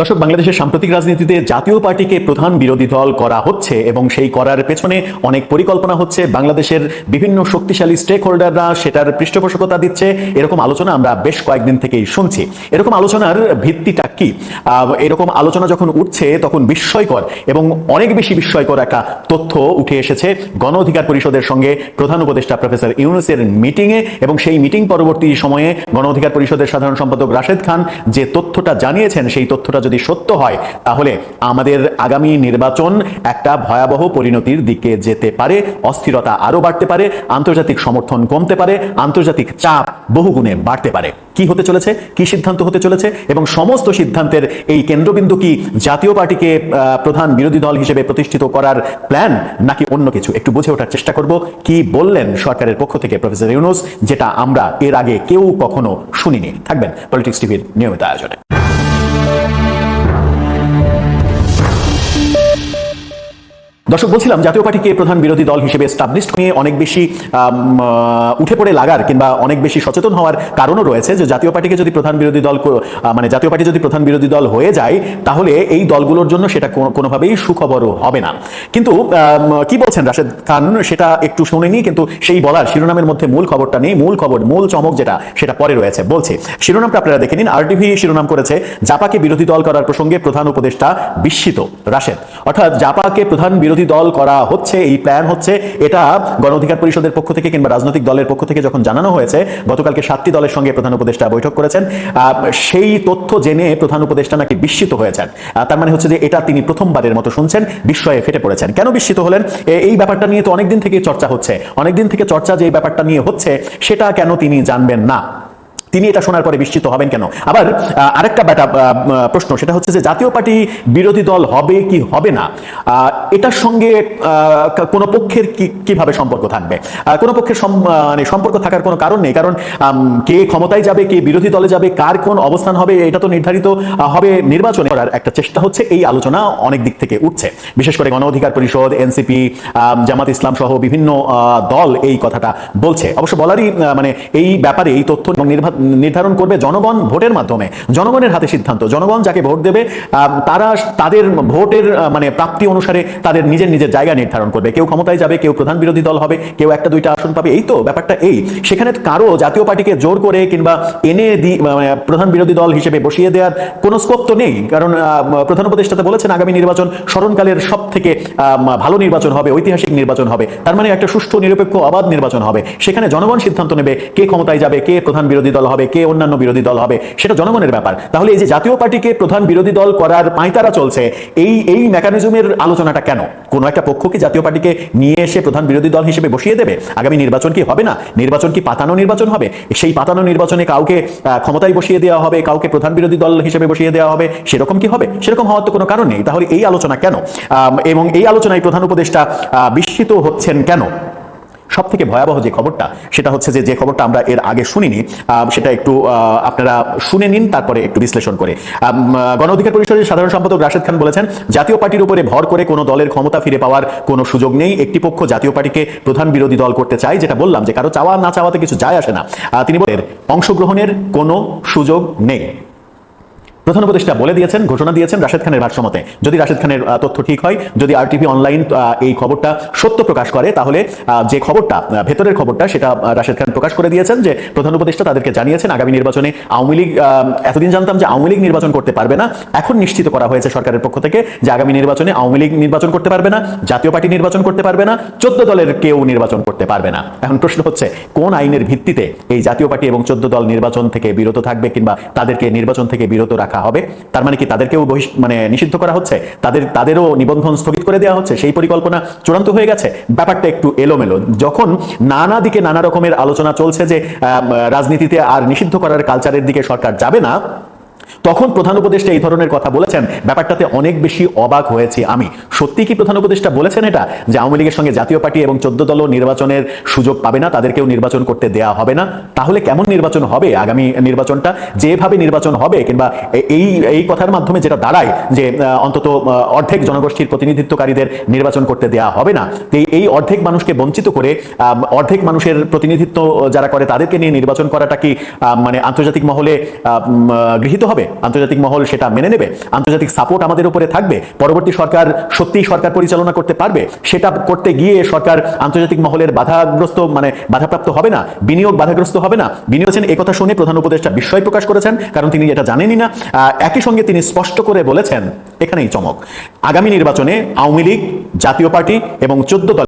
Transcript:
দর্শক, বাংলাদেশের সাম্প্রতিক রাজনীতিতে জাতীয় পার্টিকে প্রধান বিরোধী দল করা হচ্ছে এবং সেই করার পেছনে অনেক পরিকল্পনা হচ্ছে। বাংলাদেশের বিভিন্ন শক্তিশালী স্টেক হোল্ডাররা সেটার পৃষ্ঠপোষকতা দিচ্ছে। এরকম আলোচনা আমরা বেশ কয়েকদিন থেকেই শুনছি। এরকম আলোচনার ভিত্তিটা কি? এরকম আলোচনা যখন উঠছে তখন বিস্ময়কর এবং অনেক বেশি বিস্ময়কর একটা তথ্য উঠে এসেছে গণ অধিকার পরিষদের সঙ্গে প্রধান উপদেষ্টা প্রফেসর ইউনুসের মিটিংয়ে এবং সেই মিটিং পরবর্তী সময়ে গণ অধিকার পরিষদের সাধারণ সম্পাদক রাশেদ খান যে তথ্যটা জানিয়েছেন, সেই তথ্যটা যদি সত্য হয়, তাহলে আমাদের আগামী নির্বাচন একটা ভয়াবহ পরিণতির দিকে যেতে পারে, অস্থিরতা আরও বাড়তে পারে, আন্তর্জাতিক সমর্থন কমতে পারে, আন্তর্জাতিক চাপ বহুগুণে বাড়তে পারে। কি হতে চলেছে? কি সিদ্ধান্ত হতে চলেছে? এবং সমস্ত সিদ্ধান্তের এই কেন্দ্রবিন্দু কি জাতীয় পার্টিকে প্রধান বিরোধী দল হিসেবে প্রতিষ্ঠিত করার প্ল্যান, নাকি অন্য কিছু? একটু বুঝে ওঠার চেষ্টা করব। কি বললেন সরকারের পক্ষ থেকে প্রফেসর ইউনুস, যেটা আমরা এর আগে কেউ কখনো শুনিনি? থাকবেন পলিটিক্স টিভির নিয়মিত আয়োজনে। দর্শক, বলছিলাম জাতীয় পার্টিকে প্রধান বিরোধী দল হিসেবে স্টাবলিশড নিয়ে অনেক বেশি উঠে পড়ে লাগার কিংবা অনেক বেশি সচেতন হওয়ার কারণও রয়েছে যে জাতীয় পার্টিকে যদি প্রধান বিরোধী দল মানে জাতীয় পার্টি যদি প্রধান বিরোধী দল হয়ে যায়, তাহলে এই দলগুলোর জন্য সেটা কোনোভাবেই সুখবরও হবে না। কিন্তু কি বলছেন রাশেদ খান? সেটা একটু শুনিনি কিন্তু সেই বলার শিরোনামের মধ্যে মূল খবরটা নেই, মূল খবর, মূল চমক যেটা, সেটা পরে রয়েছে। বলছে, শিরোনামটা আপনারা দেখে নিন। আরটিভি শিরোনাম করেছে, জাপাকে বিরোধী দল করার প্রসঙ্গে প্রধান উপদেষ্টা বিস্মিত। রাশেদ, অর্থাৎ জাপাকে প্রধান বিরোধী দল করা হচ্ছে, এই প্ল্যান হচ্ছে। এটা গণ অধিকার পরিষদের পক্ষ থেকে কিংবা রাজনৈতিক দলের পক্ষ থেকে যখন জানানো হয়েছে, গতকালকে সাতটি দলের সঙ্গে প্রধান উপদেষ্টা বৈঠক করেছেন। সেই তথ্য জেনে প্রধান উপদেষ্টা নাকি বিস্মিত হয়েছেন। তার মানে হচ্ছে যে এটা তিনি প্রথমবারের মতো শুনছেন, বিস্ময়ে ফেটে পড়েছেন। কেন বিস্মিত হলেন? এই ব্যাপারটা নিয়ে তো অনেকদিন থেকে চর্চা হচ্ছে। অনেকদিন থেকে চর্চা যে এই ব্যাপারটা নিয়ে হচ্ছে, সেটা কেন তিনি জানবেন না? তিনি এটা শোনার পরে বিস্মিত হবেন কেন? আবার আরেকটা ব্যাটা প্রশ্ন, সেটা হচ্ছে যে জাতীয় পার্টি বিরোধী দল হবে কি হবে না? এটার সঙ্গে কোনো পক্ষের কীভাবে সম্পর্ক থাকবে? কোনো পক্ষের মানে সম্পর্ক থাকার কোনো কারণ নেই, কারণ কে ক্ষমতায় যাবে, কে বিরোধী দলে যাবে, কার কোন অবস্থান হবে, এটা তো নির্ধারিত হবে নির্বাচনে। করার একটা চেষ্টা হচ্ছে, এই আলোচনা অনেক দিক থেকে উঠছে। বিশেষ করে গণ অধিকার পরিষদ, এনসিপি জামাত ইসলাম সহ বিভিন্ন দল এই কথাটা বলছে। অবশ্য বলারই মানে এই ব্যাপারে এই তথ্য এবং নির্ধারণ করবে জনগণ ভোটের মাধ্যমে, জনগণের হাতে সিদ্ধান্ত। জনগণ যাকে ভোট দেবে তারা তাদের ভোটের মানে প্রাপ্তি অনুসারে তাদের নিজের নিজের জায়গা নির্ধারণ করবে। কেউ ক্ষমতায় যাবে, কেউ প্রধান বিরোধী দল হবে, কেউ একটা দুইটা আসন পাবে। এই তো ব্যাপারটা এই। সেখানে কারও জাতীয় পার্টিকে জোর করে কিংবা এনে মানে প্রধান বিরোধী দল হিসেবে বসিয়ে দেওয়ার কোনো স্কোপ তো নেই। কারণ প্রধান উপদেষ্টাতে বলেছেন আগামী নির্বাচন স্মরণকালের সব থেকে ভালো নির্বাচন হবে, ঐতিহাসিক নির্বাচন হবে। তার মানে একটা সুষ্ঠু, নিরপেক্ষ অবাধ নির্বাচন হবে। সেখানে জনগণ সিদ্ধান্ত নেবে কে ক্ষমতায় যাবে, কে প্রধান বিরোধী দল হবে। কে অন্যান্য বিরোধী দল হবে, সেটা জনগণের ব্যাপার। তাহলে এই যে জাতীয় পার্টিকে প্রধান বিরোধী দল করার পাঁয়তারা চলছে, এই এই মেকানিজমের আলোচনাটা কেন? কোন একটা পক্ষ কি জাতীয় পার্টিকে নিয়ে এসে প্রধান বিরোধী দল হিসেবে বসিয়ে দেবে? আগামী নির্বাচন কি হবে না? নির্বাচন কি পাতানো নির্বাচন হবে? সেই পাতানো নির্বাচনে কাউকে ক্ষমতায় বসিয়ে দেওয়া হবে, কাউকে প্রধান বিরোধী দল হিসেবে বসিয়ে দেওয়া হবে, সেরকম কি হবে? সেরকম হওয়ার তো কোনো কারণ নেই। তাহলে এই আলোচনা কেন? এবং এই আলোচনায় প্রধান উপদেষ্টা বিস্মিত হচ্ছেন কেন? সব থেকে ভয়াবহ যে খবরটা, সেটা হচ্ছে যে যে খবরটা আমরা এর আগে শুনিনি সেটা একটু আপনারা শুনে নিন, তারপরে একটু বিশ্লেষণ করে। গণ অধিকার পরিষদের সাধারণ সম্পাদক রাশেদ খান বলেছেন, জাতীয় পার্টির উপরে ভর করে কোনো দলের ক্ষমতা ফিরে পাওয়ার কোনো সুযোগ নেই। একটি পক্ষ জাতীয় পার্টিকে প্রধান বিরোধী দল করতে চায়, যেটা বললাম যে কারও চাওয়া না চাওয়াতে কিছু যায় আসে না। তিনি বলেন, অংশগ্রহণের কোনো সুযোগ নেই। প্রধান উপদেষ্টা বলে দিয়েছেন, ঘোষণা দিয়েছেন রাশেদ খানের ভাষ্যমতে যদি রাশেদ খানের তথ্য ঠিক হয়, যদি আরটিভি অনলাইন এই খবরটা সত্য প্রকাশ করে, তাহলে যে খবরটা ভেতরের খবরটা, সেটা রাশেদ খান প্রকাশ করে দিয়েছেন যে প্রধান উপদেষ্টা তাদেরকে জানিয়েছেন, আগামী নির্বাচনে আওয়ামী লীগ এতদিন জানতাম যে আওয়ামী লীগ নির্বাচন করতে পারবে না। এখন নিশ্চিত করা হয়েছে সরকারের পক্ষ থেকে যে আগামী নির্বাচনে আওয়ামী লীগ নির্বাচন করতে পারবে না, জাতীয় পার্টি নির্বাচন করতে পারবে না, চোদ্দ দলের কেউ নির্বাচন করতে পারবে না। এখন প্রশ্ন হচ্ছে, কোন আইনের ভিত্তিতে এই জাতীয় পার্টি এবং চোদ্দ দল নির্বাচন থেকে বিরত থাকবে কিংবা তাদেরকে নির্বাচন থেকে বিরত রাখা হবে। তার মানে কি তাদেরকেও মানে নিষিদ্ধ করা হচ্ছে? তাদের তাদেরও নিবন্ধন স্থগিত করে দেওয়া হচ্ছে? সেই পরিকল্পনা চূড়ান্ত হয়ে গেছে? ব্যাপারটা একটু এলোমেলো। যখন নানা দিকে নানা রকমের আলোচনা চলছে যে রাজনীতিতে আর নিষিদ্ধ করার কালচারের দিকে সরকার যাবে না তখন প্রধান উপদেষ্টা এই ধরনের কথা বলেছেন। ব্যাপারটাতে অনেক বেশি অবাক হয়েছি আমি। সত্যি কি প্রধান উপদেষ্টা বলেছেন এটা? যে আওয়ামী লীগের সঙ্গে জাতীয় পার্টি এবং চোদ্দ দল নির্বাচনের সুযোগ পাবে না, তাদেরকেও নির্বাচন করতে দেয়া হবে না। তাহলে কেমন নির্বাচন হবে আগামী নির্বাচনটা? যেভাবে নির্বাচন হবে কিংবা এই এই কথার মাধ্যমে যেটা দাঁড়ায় যে অন্তত অর্ধেক জনগোষ্ঠীর প্রতিনিধিত্বকারীদের নির্বাচন করতে দেয়া হবে না। এই- অর্ধেক মানুষকে বঞ্চিত করে অর্ধেক মানুষের প্রতিনিধিত্ব যারা করে, তাদেরকে নিয়ে নির্বাচন করাটা কি মানে আন্তর্জাতিক মহলে গৃহীত হবে? আন্তর্জাতিক মহল সেটা মেনে নেবে, আন্তর্জাতিক সাপোর্ট আমাদের উপরে থাকবে, পরবর্তী সরকার সত্যিই সরকার পরিচালনা করতে পারবে, সেটা করতে গিয়ে সরকার আন্তর্জাতিক মহলের বাধাগ্রস্ত মানে বাধাপ্রাপ্ত হবে না, বিনিয়োগ বাধাগ্রস্ত হবে না। বিনিয়োগ একথা শুনে প্রধান উপদেষ্টা বিস্ময় প্রকাশ করেছেন, কারণ তিনি এটা জানেনই না। একই সঙ্গে তিনি স্পষ্ট করে বলেছেন, এখানেই চমক, আগামী নির্বাচনে আওয়ামী লীগ, জাতীয় পার্টি এবং চোদ্দ দল